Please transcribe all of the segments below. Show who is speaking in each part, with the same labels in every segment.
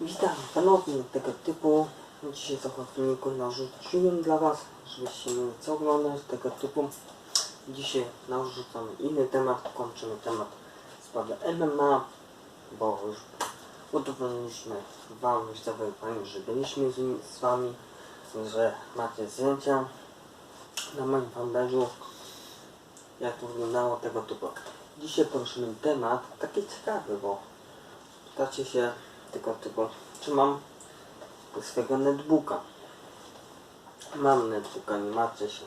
Speaker 1: Witam ponownie tego typu. Dzisiaj trochę filmiku narzuciłem dla Was, żebyście mieli co oglądać tego typu. Dzisiaj narzucamy inny temat, kończymy temat sprawy MMA, bo już udowodniliśmy Wam, że byliśmy z, z Wami, że macie zdjęcia na moim fanpage'u, jak to wyglądało tego typu. Dzisiaj poruszymy temat taki ciekawy, bo pytacie się typu, czy mam swego netbooka. Mam netbooka, nie martwcie się.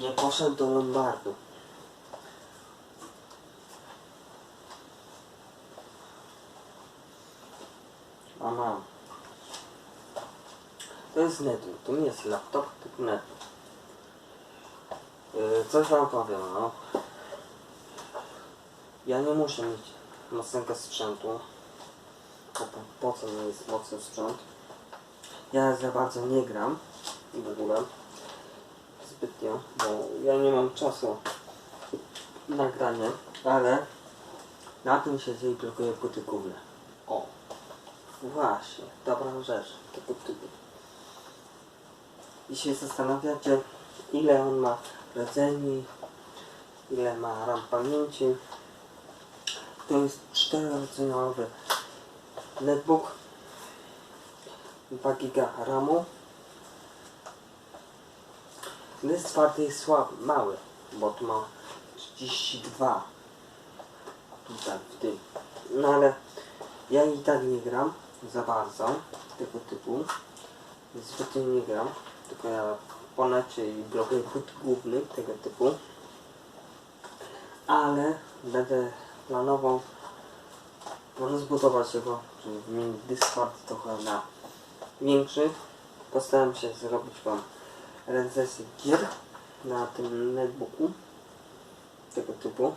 Speaker 1: Nie poszedł do Lombardu. A mam. To jest netbook, to nie jest laptop, tylko netbook. Yy, coś wam powiem, no. Ja nie muszę mieć mocnego sprzętu. Po, po, po co mi jest mocny sprzęt? Ja za bardzo nie gram w ogóle zbytnio, bo ja nie mam czasu na granie, ale na tym się zaimplikuje płyty główne. O, właśnie, dobra rzecz, tego typu. I się zastanawiacie, ile on ma rdzeni, ile ma ram pamięci. To jest 4-rdzeniowy netbook 2 giga RAMu. Dysk twardy jest słaby, mały, bo tu ma 32 tutaj w tym. No ale ja i tak nie gram za bardzo tego typu. Zbytnio nie gram tylko ja po necie i blokuję płyt głównych tego typu. Ale będę planował rozbudować jego, czyli twardy trochę na większy. Postaram się zrobić Wam recenzję gier na tym netbooku tego typu.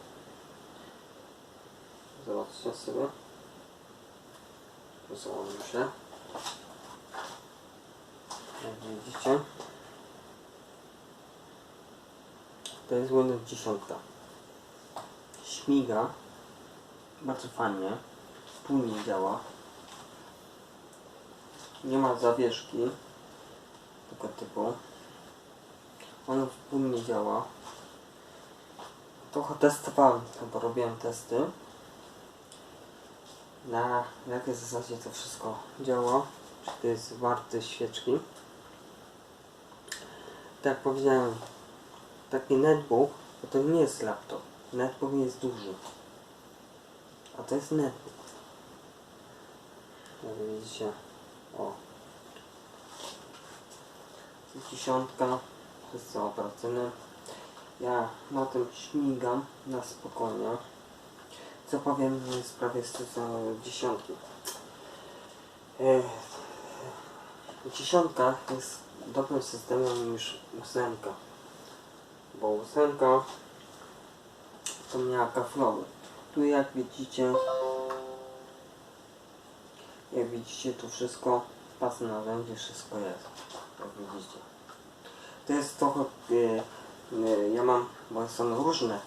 Speaker 1: Zobaczcie sobie. Założę się. Jak widzicie. To jest Windows 10. Śmiga. Bardzo fajnie. Płynnie działa. Nie ma zawieszki tego typu. Ono płynnie działa. Trochę testowałem to, bo robiłem testy. Na jakiej zasadzie to wszystko działa. Czy to jest warte świeczki. Tak jak powiedziałem, taki netbook, bo to nie jest laptop. Netbook jest duży. A to jest netbook. Jak widzicie, o. Dziesiątka, wszystko operacyjne. Ja na tym śmigam na spokojnie. Co powiem w sprawie dziesiątki. E, Dziesiątka jest dobrym systemem niż ósemka. Bo ósemka to miała kaflowy. Tu jak widzicie jak widzicie tu wszystko pas narzędzie wszystko jest. Jak widzicie. To jest trochę e, e, ja mam bo są różne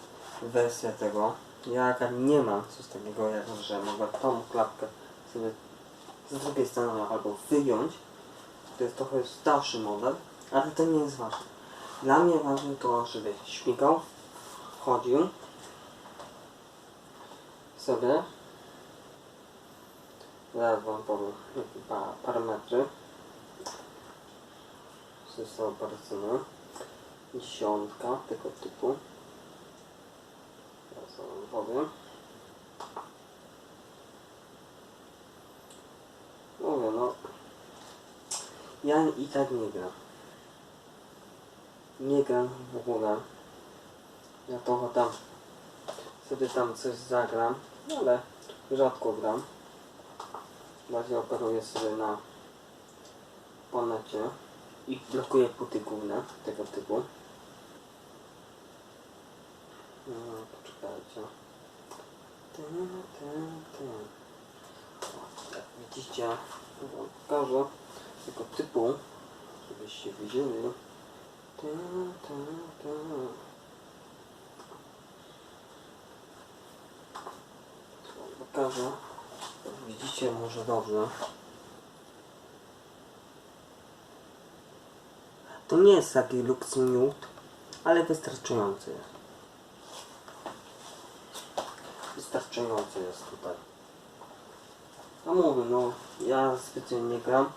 Speaker 1: wersje tego. Ja nie mam coś takiego jak że mogę tą klapkę sobie z drugiej strony albo wyjąć. To jest trochę starszy model ale to nie jest ważne. Dla mnie ważne to żeby śmigał chodził sobie Zaraz wam powiem pa parametry. System operacyjny dziesiątka tego typu. Zaraz wam powiem mówię no ja i tak nie gram. Nie gram w ogóle. Ja trochę tam sobie tam coś zagram ale rzadko gram bardziej operuję sobie na ponecie i blokuję płyty główne tego typu. No, poczekajcie. Ten, ten, ten. Jak widzicie, wam pokażę tego typu, żebyście widzieli. Ten, ten, ten. Pokażę. 12 może dobrze. To nie jest taki lux miód, ale wystarczający. Wystarczający jest tutaj. No mówię, no ja zbytnio nie gram,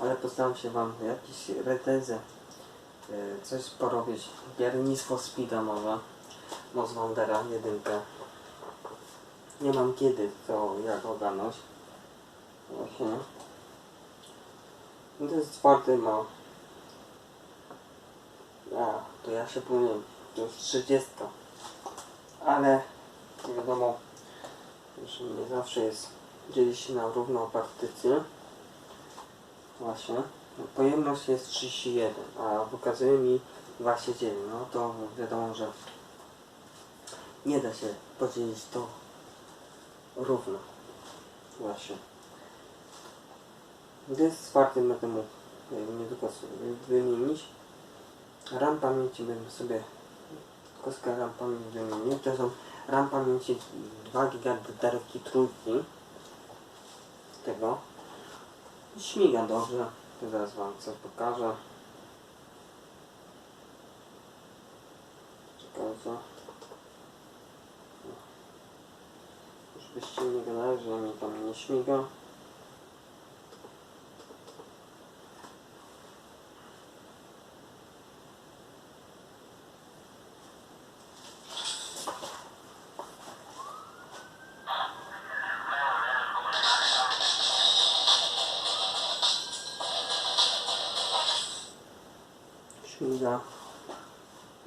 Speaker 1: ale postaram się wam jakieś retezę, e, coś porobić. Biorę nisko speeda może, Mozwandera jedynkę. Nie mam kiedy to jak ogarnąć. Właśnie. No to jest czwarty ma. A, to ja się powiem, to już 30. Ale wiadomo, że nie zawsze jest dzieli się na równą partycję. Właśnie. Pojemność jest 31, a pokazuje mi 29. No to wiadomo, że nie da się podzielić to równo. Właśnie. To jest czwarty będę mógł e, nie tylko wymienić. RAM pamięci bym sobie kostkę RAM pamięci wymienił. To są RAM pamięci 2 GB baterii trójki tego. Śmiga dobrze. Zaraz wam co pokażę. Czekajcie. Już byście nie gadali, że mi tam nie. Śmiga.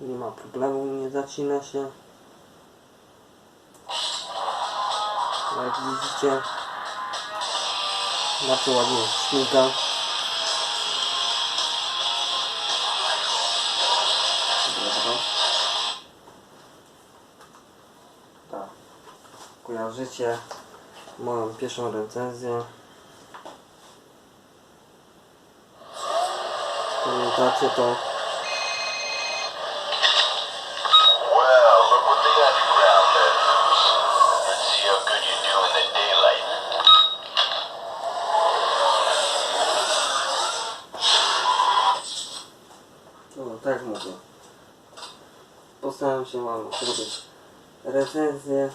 Speaker 1: Nie ma problemu, nie zacina się. Jak widzicie, bardzo ładnie śmiga. Tak. Kojarzycie moją pierwszą recenzję. Pamiętacie to? No, tak jak mówię. Postaram się wam zrobić recenzję,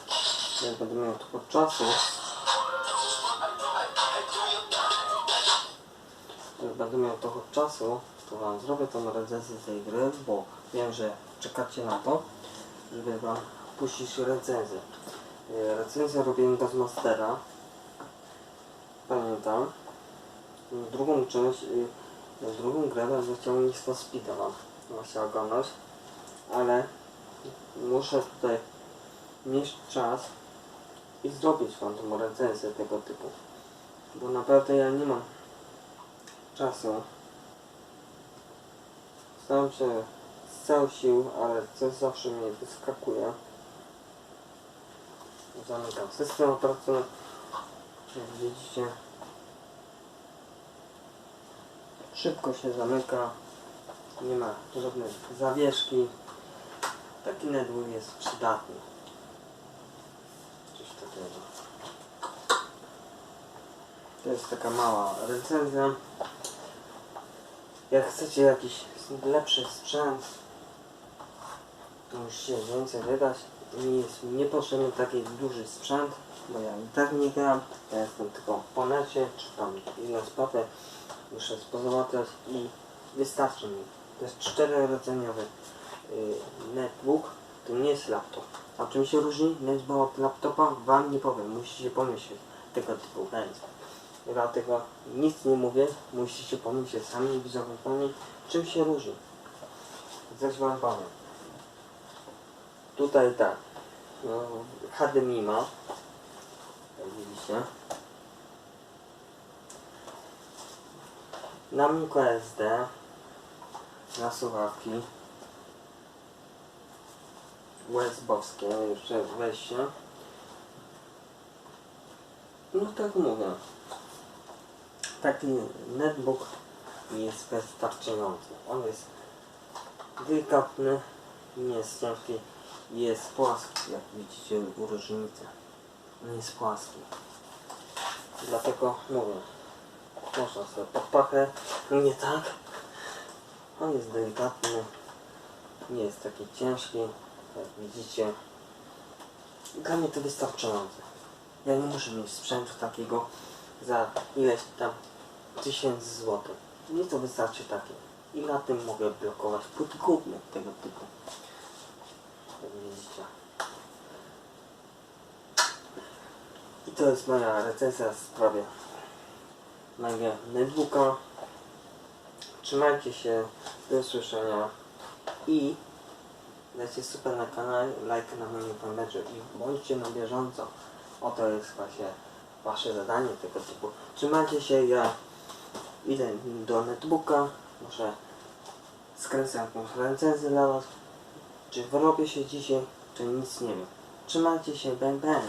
Speaker 1: jak będę miał trochę czasu. Jak będę miał trochę czasu, to wam zrobię tą recenzję tej gry, bo wiem, że czekacie na to, żeby wam puścić recenzję. E, Recenzję robiłem Ghostmastera. Pamiętam. Drugą część, y, drugą grę Need for Speeda wam właśnie oglądać, ale muszę tutaj mieć czas i zrobić wam tą recenzję tego typu. Bo naprawdę ja nie mam czasu. Staram się z całych sił, ale coś zawsze mnie wyskakuje. Zamykam system operacyjny. Jak widzicie, szybko się zamyka. Nie ma żadnej zawieszki. Taki netbook jest przydatny. Coś takiego. To jest taka mała recenzja. Jak chcecie jakiś lepszy sprzęt, to musicie więcej wydać. Mi jest niepotrzebny taki duży sprzęt, bo ja i tak nie gram. Ja jestem tylko po necie, czy tam inne sprawy. Muszę spozałatwiać i wystarczy mi. To jest czterorodzeniowy yy, netbook, to nie jest laptop. A czym się różni netbook od laptopa? Wam nie powiem, musicie pomyśleć tego typu będzie. Dlatego nic nie mówię, musicie pomyśleć sami widzowie czym się różni. Coś wam powiem. Tutaj tak, no, HDMI ma, jak widzicie. Na microSD, na słuchawki, USB-owskie jeszcze wejście. No tak mówię. Taki netbook jest wystarczający. On jest delikatny, nie jest ciężki jest płaski, jak widzicie różnicę. On jest płaski. Dlatego mówię, można sobie pod pachę, nie tak, On jest delikatny, nie jest taki ciężki, jak widzicie. Dla mnie to wystarczające. Ja nie muszę mieć sprzętu takiego za ileś tam tysięcy złotych. Mnie to wystarczy takie. I na tym mogę blokować płyty główne tego typu. Jak widzicie. I to jest moja recenzja w sprawie mojego netbooka. Trzymajcie się, do usłyszenia i dajcie super na kanale, lajka na moim fanpage'u i bądźcie na bieżąco. Oto jest właśnie wasze zadanie tego typu. Trzymajcie się, ja idę do netbooka, muszę skręcę jakąś recenzję dla was. Czy wyrobię się dzisiaj, czy nic nie wiem. Trzymajcie się, bang bang.